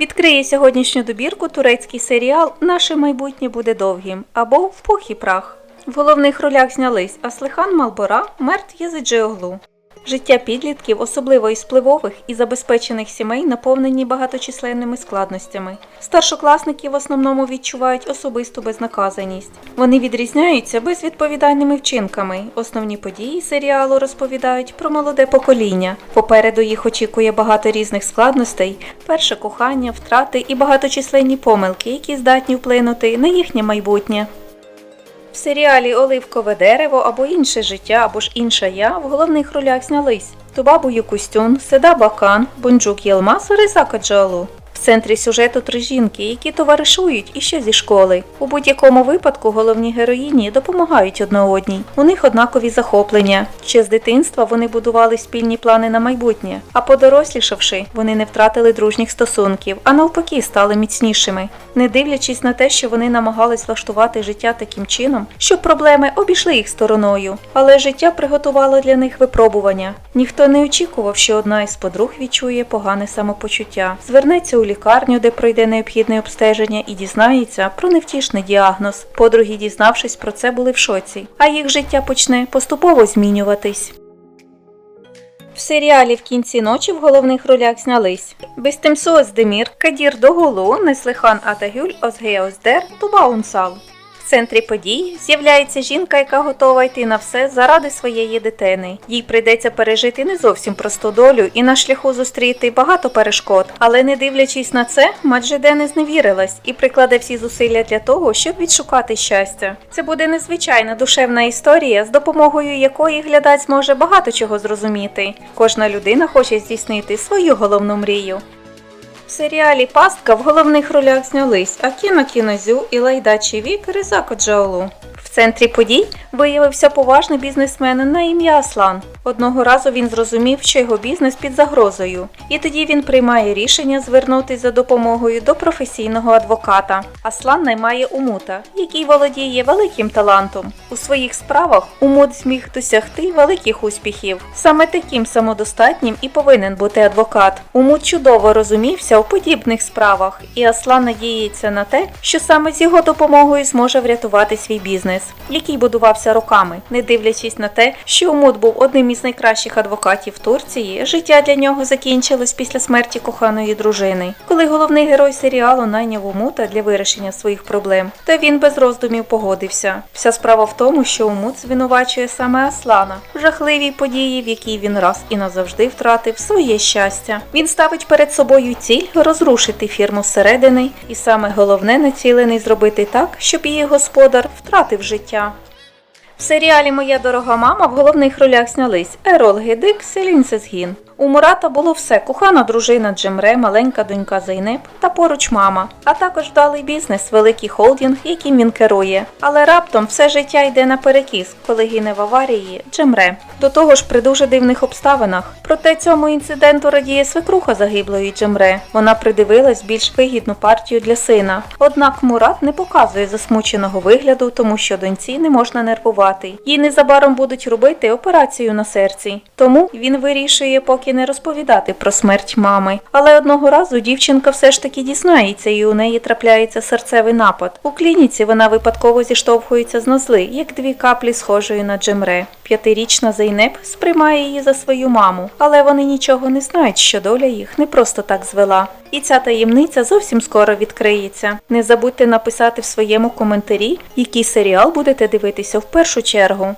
Відкриє сьогоднішню добірку турецький серіал Наше майбутнє буде довгим або В пух і прах. В головних ролях знялись Аслихан Малбора, Мерт Язиджиоглу. Життя підлітків, особливо із впливових і забезпечених сімей, наповнені багаточисленними складностями. Старшокласники в основному відчувають особисту безнаказаність. Вони відрізняються безвідповідальними вчинками. Основні події серіалу розповідають про молоде покоління. Попереду їх очікує багато різних складностей, перше кохання, втрати і багаточисленні помилки, які здатні вплинути на їхнє майбутнє. В серіалі Оливкове дерево або інше життя, або ж інша я в головних ролях знялись Тубабу Юкустюн, Седа Бакан, Бунджук Єлмас, Ризака Джалу. Центрі сюжету три жінки, які товаришують іще зі школи. У будь-якому випадку головні героїні допомагають одна одній. У них однакові захоплення. Ще з дитинства вони будували спільні плани на майбутнє, а подорослішавши, вони не втратили дружніх стосунків, а навпаки стали міцнішими, не дивлячись на те, що вони намагались влаштувати життя таким чином, щоб проблеми обійшли їх стороною. Але життя приготувало для них випробування. Ніхто не очікував, що одна із подруг відчує погане самопочуття, звернеться у лікарню, де пройде необхідне обстеження, і дізнається про невтішний діагноз. Подруги, дізнавшись про це, були в шоці, а їх життя почне поступово змінюватись. В серіалі в кінці ночі в головних ролях знялись Бестемсу Оздемір, Кадір Доголу, Неслихан Атагюль, Озге Оздер, Туба. В центрі подій з'являється жінка, яка готова йти на все заради своєї дитини. Їй прийдеться пережити не зовсім просту долю і на шляху зустріти багато перешкод. Але не дивлячись на це, Маджиде не зневірилась і прикладе всі зусилля для того, щоб відшукати щастя. Це буде незвичайна душевна історія, з допомогою якої глядач зможе багато чого зрозуміти. Кожна людина хоче здійснити свою головну мрію. В серіалі Пастка в головних ролях знялись Акіно Кінозю і лайдачі вік Ризако Джаолу. В центрі подій виявився поважний бізнесмен на ім'я Аслан. Одного разу він зрозумів, що його бізнес під загрозою, і тоді він приймає рішення звернутися за допомогою до професійного адвоката. Аслан наймає Умута, який володіє великим талантом. У своїх справах Умут зміг досягти великих успіхів. Саме таким самодостатнім і повинен бути адвокат. Умут чудово розумівся у подібних справах, і Аслан надіється на те, що саме з його допомогою зможе врятувати свій бізнес, який будувався роками, не дивлячись на те, що Умут був одним із найкращих адвокатів Турції. Життя для нього закінчилось після смерті коханої дружини, коли головний герой серіалу найняв Умута для вирішення своїх проблем. Та він без роздумів погодився. Вся справа в тому, що Умут звинувачує саме Аслана в жахливій події, в якій він раз і назавжди втратив своє щастя. Він ставить перед собою ціль розрушити фірму зсередини, і саме головне націлений зробити так, щоб її господар втратив життя. В серіалі Моя дорога мама в головних ролях знялись Ерол Гедик, Селін Сезгін. У Мурата було все: кохана дружина Джемре, маленька донька Зайнеп та поруч мама, а також вдалий бізнес, великий холдинг, яким він керує. Але раптом все життя йде наперекіс, коли гине в аварії Джемре. До того ж, при дуже дивних обставинах. Проте цьому інциденту радіє свекруха загиблої Джемре. Вона придивилась більш вигідну партію для сина. Однак Мурат не показує засмученого вигляду, тому що доньці не можна нервувати. Їй незабаром будуть робити операцію на серці. Тому він вирішує поки не розповідати про смерть мами. Але одного разу дівчинка все ж таки дізнається, і у неї трапляється серцевий напад. У клініці вона випадково зіштовхується з нозли, як дві каплі схожої на Джемре. П'ятирічна Зейнеп сприймає її за свою маму, але вони нічого не знають, що доля їх не просто так звела. І ця таємниця зовсім скоро відкриється. Не забудьте написати в своєму коментарі, який серіал будете дивитися в першу чергу.